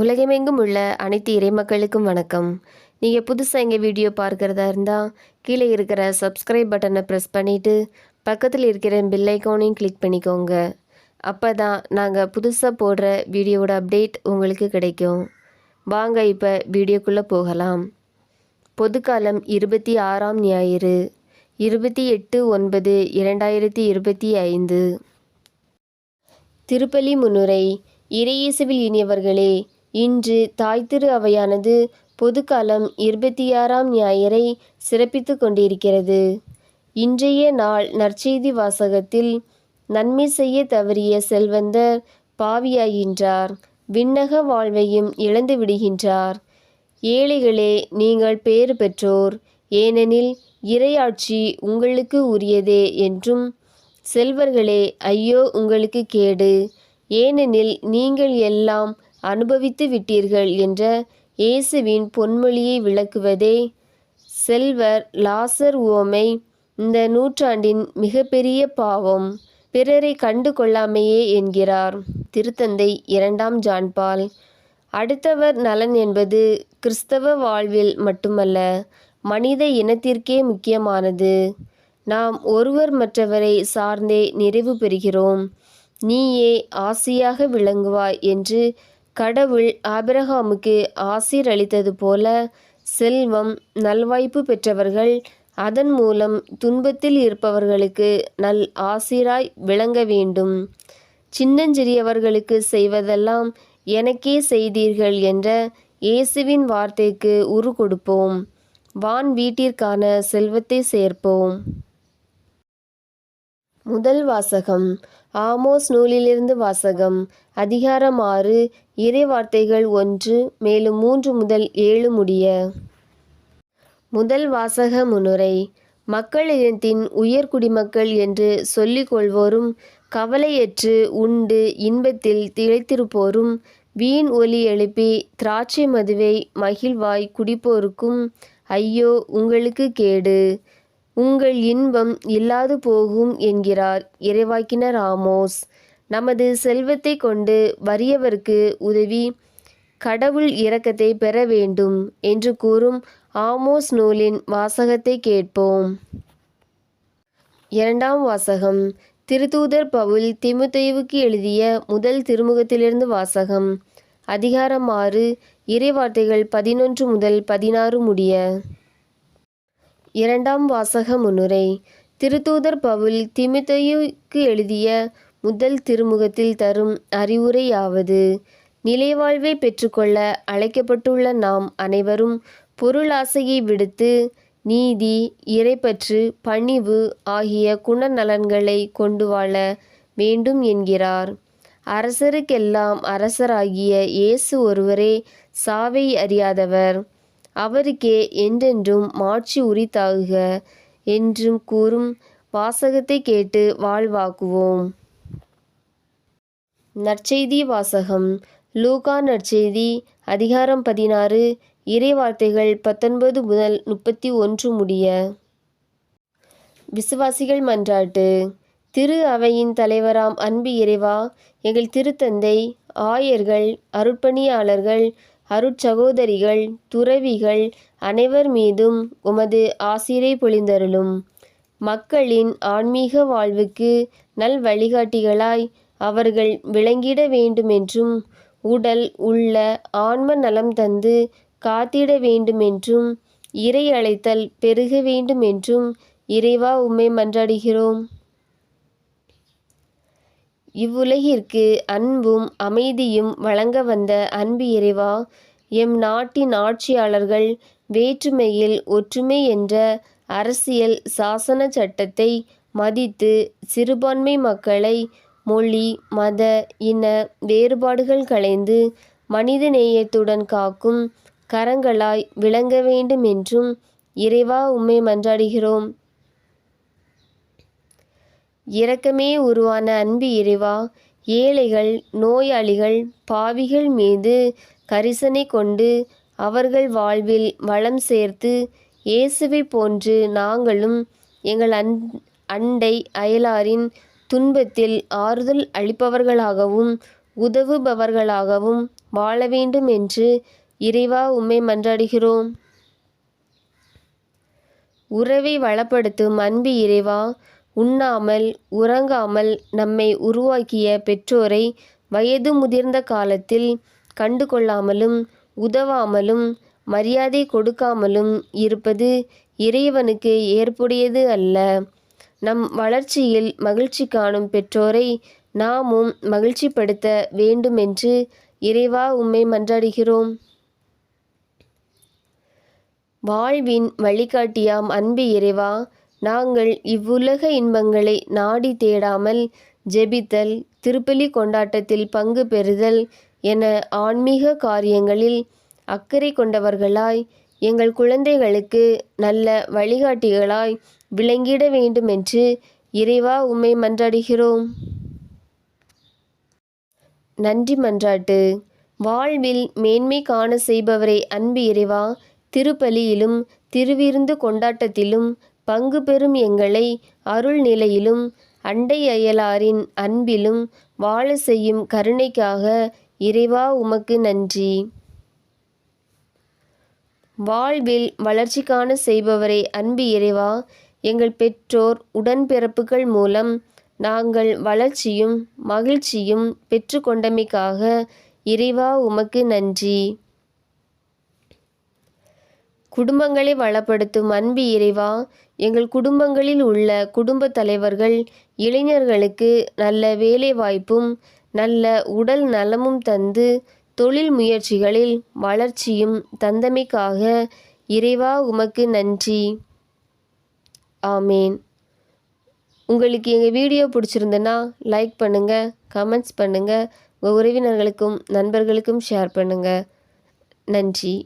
உலகமெங்கும் உள்ள அனைத்து இறைமக்களுக்கும் வணக்கம். நீங்கள் புதுசாக எங்கள் வீடியோ பார்க்குறதா இருந்தால் கீழே இருக்கிற சப்ஸ்கிரைப் பட்டனை ப்ரெஸ் பண்ணிவிட்டு பக்கத்தில் இருக்கிற பில்லைக்கோனையும் கிளிக் பண்ணிக்கோங்க. அப்போ தான் நாங்கள் புதுசாக போடுற வீடியோவோட அப்டேட் உங்களுக்கு கிடைக்கும். வாங்க இப்போ வீடியோக்குள்ளே போகலாம். பொதுக்காலம் இருபத்தி ஆறாம் ஞாயிறு இருபத்தி எட்டு ஒன்பது இரண்டாயிரத்தி இருபத்தி ஐந்து. திருப்பலி முன்னுரை இறையேசுவில் இனியவர்களே இன்று தாய் திரு அவையானது பொதுக்காலம் இருபத்தி ஆறாம் ஞாயிறை சிறப்பித்து கொண்டிருக்கிறது. இன்றைய நாள் நற்செய்தி வாசகத்தில் நன்மை செய்ய தவறிய செல்வந்தர் பாவியாகின்றார். விண்ணக வாழ்வையும் இழந்து விடுகின்றார். ஏழைகளே நீங்கள் பேறு பெற்றோர். ஏனெனில் இறையாட்சி உங்களுக்கு உரியதே என்றும் செல்வர்களே ஐயோ உங்களுக்கு கேடு. ஏனெனில் நீங்கள் எல்லாம் அனுபவித்து விட்டீர்கள் என்ற இயேசுவின் பொன்மொழியை விளக்குவதே. செல்வர் லாசர் உவமை இந்த நூற்றாண்டின் மிகப்பெரிய பாவம். பிறரை கண்டு கொள்ளாமையே என்கிறார். திருத்தந்தை இரண்டாம் ஜான்பால். அடுத்தவர் நலன் என்பது கிறிஸ்தவ வாழ்வில் மட்டுமல்ல மனித இனத்திற்கே முக்கியமானது. நாம் ஒருவர் மற்றவரை சார்ந்தே நிறைவு பெறுகிறோம். நீயே ஆசியாக விளங்குவாய் என்று கடவுள் ஆபிரகாமுக்கு ஆசீர் அளித்தது போல செல்வம் நல்வாய்ப்பு பெற்றவர்கள் அதன் மூலம் துன்பத்தில் இருப்பவர்களுக்கு நல் ஆசிராய் விளங்க வேண்டும். சின்னஞ்சிறியவர்களுக்கு செய்வதெல்லாம் எனக்கே செய்தீர்கள் என்ற இயேசுவின் வார்த்தைக்கு உரு கொடுப்போம். வான் வீட்டிற்கான செல்வத்தை சேர்ப்போம். முதல் வாசகம். ஆமோஸ் நூலிலிருந்து வாசகம் அதிகாரம் ஆறு இறை வார்த்தைகள் ஒன்று மேலும் மூன்று முதல் ஏழு முடிய. முதல் வாசக முன்னுரை மக்கள் இனத்தின் உயர் குடிமக்கள் என்று சொல்லிக்கொள்வோரும் கவலையற்று உண்டு இன்பத்தில் திளைத்திருப்போரும் வீண் ஒலி எழுப்பி திராட்சை மதுவை மகிழ்வாய் குடிப்போருக்கும் ஐயோ உங்களுக்கு கேடு. உங்கள் இன்பம் இல்லாது போகும் என்கிறார் இறைவாக்கினர் ஆமோஸ். நமது செல்வத்தை கொண்டு வறியவருக்கு உதவி கடவுள் இரக்கத்தை பெற வேண்டும் என்று கூறும் ஆமோஸ் நூலின் வாசகத்தை கேட்போம். இரண்டாம் வாசகம். திருத்தூதர் பவுல் திமுத்தைவுக்கு எழுதிய முதல் திருமுகத்திலிருந்து வாசகம். அதிகாரம் ஆறு. இறைவார்த்தைகள் பதினொன்று முதல் பதினாறு முடிய. இரண்டாம் வாசக முன்னுரை திருத்தூதர் பவுல் திமுத்தையுக்கு எழுதிய முதல் திருமுகத்தில் தரும் அறிவுரையாவது நிலைவாழ்வை பெற்றுக்கொள்ள அழைக்கப்பட்டுள்ள நாம் அனைவரும் பொருளாசையை விடுத்து நீதி இறைப்பற்று பணிவு ஆகிய குணநலன்களை கொண்டு வாழ வேண்டும் என்கிறார். அரசருக்கெல்லாம் அரசராகிய இயேசு ஒருவரே சாவை அறியாதவர். அவருக்கே என்றென்றும் மாட்சி உரித்தாகுக என்றும் கூறும் வாசகத்தை கேட்டு வாழ்வாக்குவோம். நற்செய்தி வாசகம். லூகா நற்செய்தி அதிகாரம் பதினாறு இறைவார்த்தைகள் பத்தொன்பது முதல் முப்பத்தி ஒன்று முடிய. விசுவாசிகள் மன்றாட்டு. திரு அவையின் தலைவராம் அன்பு இறைவா எங்கள் திருத்தந்தை ஆயர்கள் அருட்பணியாளர்கள் அருட்சகோதரிகள் துறவிகள் அனைவர் மீதும் உமது ஆசிரை பொழிந்தருளும். மக்களின் ஆன்மீக வாழ்வுக்கு நல் வழிகாட்டிகளாய் அவர்கள் விளங்கிட வேண்டுமென்றும் உடல் உள்ள ஆன்ம நலம் தந்து காத்திட வேண்டுமென்றும் இறை அழைத்தல் பெருக வேண்டுமென்றும் இறைவா உம்மை மன்றாடுகிறோம். இவ்வுலகிற்கு அன்பும் அமைதியும் வழங்க வந்த அன்பு இறைவா எம் நாட்டின் ஆட்சியாளர்கள் வேற்றுமையில் ஒற்றுமை என்ற அரசியல் சாசன சட்டத்தை மதித்து சிறுபான்மை மக்களை மொழி மத இன வேறுபாடுகள் களைந்து மனித நேயத்துடன் காக்கும் கரங்களாய் விளங்க வேண்டும் என்றும் இறைவா உம்மை மன்றாடுகிறோம். இரக்கமே உருவான அன்பு இறைவா ஏழைகள் நோயாளிகள் பாவிகள் மீது கரிசனை கொண்டு அவர்கள் வாழ்வில் வளம் சேர்த்து இயேசுவை போன்று நாங்களும் எங்கள் அன் அண்டை அயலாரின் துன்பத்தில் ஆறுதல் அளிப்பவர்களாகவும் உதவுபவர்களாகவும் வாழ வேண்டும் என்று இறைவா உம்மை மன்றாடுகிறோம். உறவை வளப்படுத்தும் அன்பு இறைவா உண்ணாமல் உறங்காமல் நம்மை உருவாக்கிய பெற்றோரை வயது முதிர்ந்த காலத்தில் கண்டு கொள்ளாமலும் உதவாமலும் மரியாதை கொடுக்காமலும் இருப்பது இறைவனுக்கு ஏற்புடையது அல்ல. நம் வளர்ச்சியில் மகிழ்ச்சி காணும் பெற்றோரை நாமும் மகிழ்ச்சிப்படுத்த வேண்டுமென்று இறைவா உம்மை மன்றாடுகிறோம். வாழ்வின் வழிகாட்டியாம் அன்பு இறைவா நாங்கள் இவ்வுலக இன்பங்களை நாடி தேடாமல் ஜெபித்தல் திருப்பலி கொண்டாட்டத்தில் பங்கு பெறுதல் என ஆன்மீக காரியங்களில் அக்கறை கொண்டவர்களாய் எங்கள் குழந்தைகளுக்கு நல்ல வழிகாட்டிகளாய் விளங்கிட வேண்டுமென்று இறைவா உம்மை மன்றாடுகிறோம். நன்றி மன்றாட்டு. வாழ்வில் மேன்மை காண செய்பவரை அன்பு இறைவா திருப்பலியிலும் திருவிருந்து கொண்டாட்டத்திலும் பங்கு பெறும் எங்களை அருள் நிலையிலும் அண்டை அயலாரின் அன்பிலும் வாழ செய்யும் கருணைக்காக இறைவா உமக்கு நன்றி. வாழ்வில் வளர்ச்சி காண செய்பவரை அன்பு இறைவா எங்கள் பெற்றோர் உடன்பிறப்புகள் மூலம் நாங்கள் வளர்ச்சியும் மகிழ்ச்சியும் பெற்று கொண்டமைக்காக இறைவா உமக்கு நன்றி. குடும்பங்களை வளப்படுத்தும் அன்பு இறைவா எங்கள் குடும்பங்களில் உள்ள குடும்ப தலைவர்கள் இளைஞர்களுக்கு நல்ல வேலைவாய்ப்பும் நல்ல உடல் நலமும் தந்து தொழில் முயற்சிகளில் வளர்ச்சியும் தந்தமைக்காக இறைவா உமக்கு நன்றி. ஆமேன். உங்களுக்கு எங்கள் வீடியோ பிடிச்சிருந்தனா லைக் பண்ணுங்கள் கமெண்ட்ஸ் பண்ணுங்கள் உங்கள் உறவினர்களுக்கும் நண்பர்களுக்கும் ஷேர் பண்ணுங்கள் நன்றி.